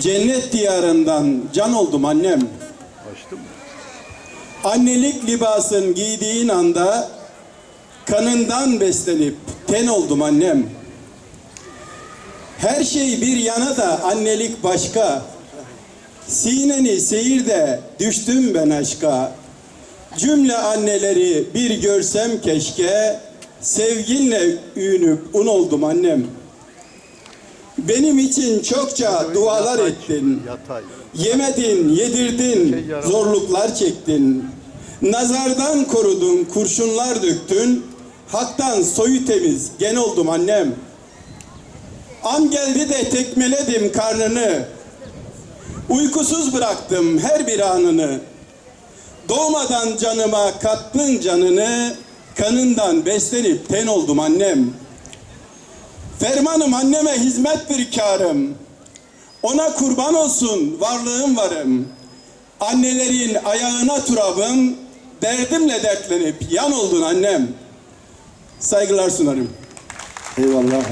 Cennet diyarından can oldum annem. Açtım? Annelik libasın giydiğin anda kanından beslenip ten oldum annem. Her şey bir yana da annelik başka. Sineni seyirde düştüm ben aşka. Cümle anneleri bir görsem keşke. Sevginle ünüp un oldum annem. Benim için çokça dualar ettin. Yemedin, yedirdin, Şey zorluklar çektin. Nazardan korudun, kurşunlar döktün. Hak'tan soyu temiz, gen oldum annem. An geldi de tekmeledim karnını. Uykusuz bıraktım her bir anını. Doğmadan canıma kattın canını. Kanından beslenip ten oldum annem. Fermanım anneme hizmettir karım. Ona kurban olsun varlığım varım. Annelerin ayağına turabım, derdimle dertlenip yan oldun annem. Saygılar sunarım. Eyvallah.